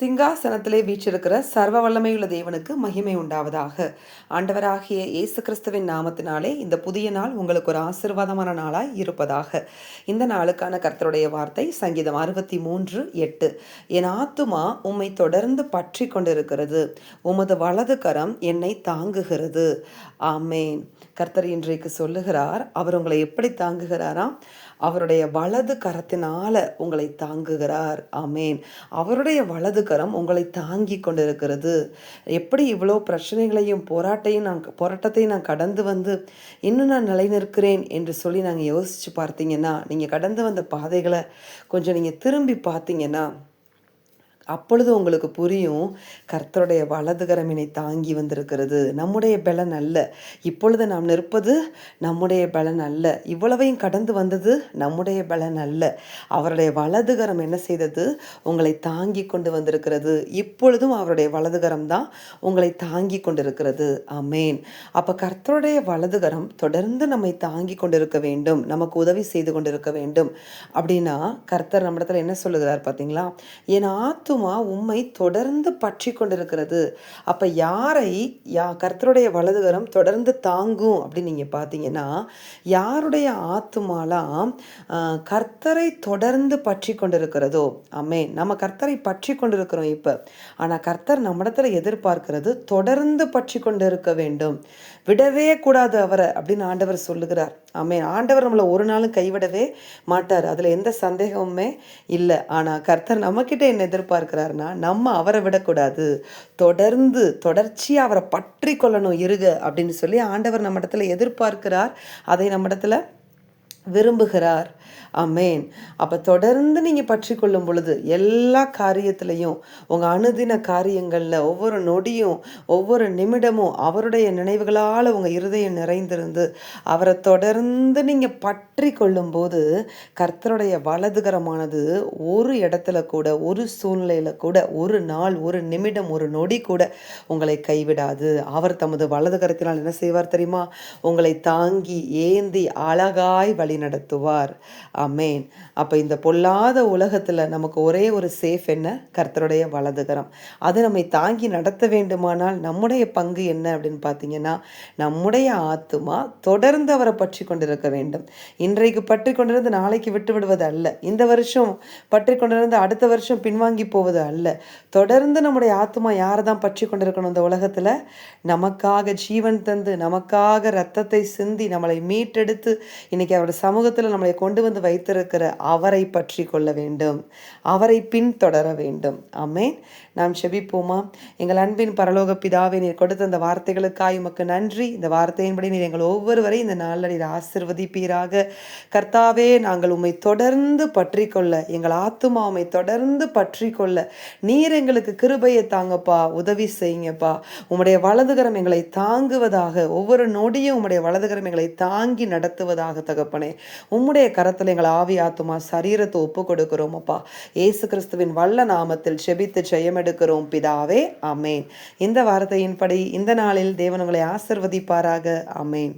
சிங்காசனத்திலே வீற்றிருக்கிற சர்வ வல்லமையுள்ள தேவனுக்கு மகிமை உண்டாவதாக. ஆண்டவராகிய இயேசு கிறிஸ்துவின் நாமத்தினாலே இந்த புதிய நாள் உங்களுக்கு ஒரு ஆசிர்வாதமான நாளாய் இருப்பதாக. இந்த நாளுக்கான கர்த்தருடைய வார்த்தை சங்கீதம் அறுபத்தி மூன்று எட்டு. என் ஆத்துமா உம்மை தொடர்ந்து பற்றி கொண்டிருக்கிறது. உமது வலது கரம் என்னை தாங்குகிறது. ஆமேன். கர்த்தர் இன்றைக்கு சொல்லுகிறார் அவர் உங்களை எப்படி தாங்குகிறாராம்? அவருடைய வலது கரத்தினால உங்களை தாங்குகிறார். ஆமேன். அவருடைய வலது கரம் உங்களை தாங்கி கொண்டிருக்கிறது. எப்படி இவ்வளோ பிரச்சனைகளையும் போராட்டையும் நான் போராட்டத்தையும் நான் கடந்து வந்து இன்னும் நான் நிலைநிற்கிறேன் என்று சொல்லி நாங்கள் யோசித்து பார்த்தீங்கன்னா நீங்கள் கடந்து வந்த பாதைகளை கொஞ்சம் நீங்கள் திரும்பி பார்த்தீங்கன்னா அப்பொழுது உங்களுக்கு புரியும் கர்த்தருடைய வலதுகரமினை தாங்கி வந்திருக்கிறது. நம்முடைய பலன் அல்ல. இப்பொழுது நாம் நிற்பது நம்முடைய பலன் அல்ல. இவ்வளவையும் கடந்து வந்தது நம்முடைய பலன் அல்ல. அவருடைய வலதுகரம் என்ன செய்தது? உங்களை தாங்கி கொண்டு வந்திருக்கிறது. இப்பொழுதும் அவருடைய வலதுகரம் தான் உங்களை தாங்கி கொண்டிருக்கிறது. அமேன் அப்போ கர்த்தருடைய வலதுகரம் தொடர்ந்து நம்மை தாங்கி கொண்டிருக்க வேண்டும். நமக்கு உதவி செய்து கொண்டிருக்க வேண்டும். அப்படின்னா கர்த்தர் நம்மிடத்தில் என்ன சொல்லுகிறார் பார்த்தீங்களா என் ஆத்து ஆத்துமா உம்மை தொடர்ந்து பற்றி கொண்டிருக்கிறது. அப்போ யாரை யா கர்த்தருடைய வலதுகரம் தொடர்ந்து தாங்கும் அப்படின்னு நீங்கள் பார்த்தீங்கன்னா யாருடைய ஆத்துமாலாம் கர்த்தரை தொடர்ந்து பற்றி கொண்டிருக்கிறதோ அம்மே நம்ம கர்த்தரை பற்றி கொண்டிருக்கிறோம் இப்போ. ஆனால் கர்த்தர் நம்மிடத்தில் எதிர்பார்க்கிறது தொடர்ந்து பற்றி கொண்டு இருக்க வேண்டும். விடவே கூடாது அவரை அப்படின்னு ஆண்டவர் சொல்லுகிறார். ஆமே ஆண்டவர் நம்மளை ஒரு நாளும் கைவிடவே மாட்டார். அதில் எந்த சந்தேகமுமே இல்லை. ஆனால் கர்த்தர் நம்மக்கிட்ட என்ன எதிர்பார்க்கிறாருன்னா நம்ம அவரை விடக்கூடாது. தொடர்ந்து தொடர்ச்சியாக அவரை பற்றி கொள்ளணும் இருக அப்படின்னு சொல்லி ஆண்டவர் நம்ம இடத்துல எதிர்பார்க்கிறார். அதை நம்ம இடத்துல விரும்புகிறார். அமேன் அப்போ தொடர்ந்து நீங்கள் பற்றி கொள்ளும் பொழுது எல்லா காரியத்திலையும் உங்கள் அணுதின காரியங்களில் ஒவ்வொரு நொடியும் ஒவ்வொரு நிமிடமும் அவருடைய நினைவுகளால் உங்கள் இருதயம் நிறைந்திருந்து அவரை தொடர்ந்து நீங்கள் பற்றி கொள்ளும்போது கர்த்தருடைய வலதுகரமானது ஒரு இடத்துல கூட ஒரு சூழ்நிலையில் கூட ஒரு நாள் ஒரு நிமிடம் ஒரு நொடி கூட உங்களை கைவிடாது. அவர் தமது வலதுகரத்தினால் என்ன செய்வார் தெரியுமா? உங்களை தாங்கி ஏந்தி அழகாய் வழி நடத்துவார். அமேன் அப்போ இந்த பொல்லாத உலகத்தில் நமக்கு ஒரே ஒரு சேஃப் என்ன? கர்த்தருடைய வலதுகரம். அது நம்மை தாங்கி நடத்த வேண்டுமானால் நம்முடைய பங்கு என்ன அப்படின்னு பார்த்தீங்கன்னா நம்முடைய ஆத்துமா தொடர்ந்து அவரை பற்றி கொண்டிருக்க வேண்டும். இன்றைக்கு பற்றி கொண்டிருந்து நாளைக்கு விட்டு விடுவது அல்ல. இந்த வருஷம் பற்றி கொண்டிருந்து அடுத்த வருஷம் பின்வாங்கி போவது அல்ல. தொடர்ந்து நம்முடைய ஆத்மா யாரை தான் பற்றி கொண்டிருக்கணும் இந்த உலகத்தில்? நமக்காக ஜீவன் தந்து நமக்காக ரத்தத்தை சிந்தி நம்மளை மீட்டெடுத்து இன்னைக்கு அவருடைய சமூகத்தில் நம்மளை கொண்டு வந்து வைத்திருக்கிற அவரை பற்றி கொள்ள வேண்டும். அவரை பின்தொடர வேண்டும். அமேன் நாம் செபிப்போமா? எங்கள் அன்பின் பரலோக பிதாவை நீர் கொடுத்த அந்த வார்த்தைகளுக்காய் உமக்கு நன்றி. இந்த வார்த்தையின்படி நீர் எங்கள் ஒவ்வொருவரையும் இந்த நாளில் நீர் ஆசிர்வதிப்பீராக. கர்த்தாவே நாங்கள் உம்மை தொடர்ந்து பற்றி கொள்ள எங்கள் ஆத்துமா உம்மை தொடர்ந்து பற்றி கொள்ள நீர் எங்களுக்கு கிருபையை தாங்கப்பா உதவி செய்யுங்கப்பா. உம்முடைய வலதுகரம் எங்களை தாங்குவதாக ஒவ்வொரு நொடியும் உம்முடைய வலதுகரம் எங்களை தாங்கி நடத்துவதாக தகப்பனே. உம்முடைய கரத்தில் எங்கள் ஆவி ஆத்துமா சரீரத்தை ஒப்பு கொடுக்கிறோம் அப்பா. ஏசு கிறிஸ்துவின் வல்ல நாமத்தில் செபித்து ஜெயமெடுக்கிறோம் பிதாவே அமேன் இந்த வார்த்தையின்படி இந்த நாளில் தேவன் உங்களை ஆசிர்வதிப்பாராக அமேன்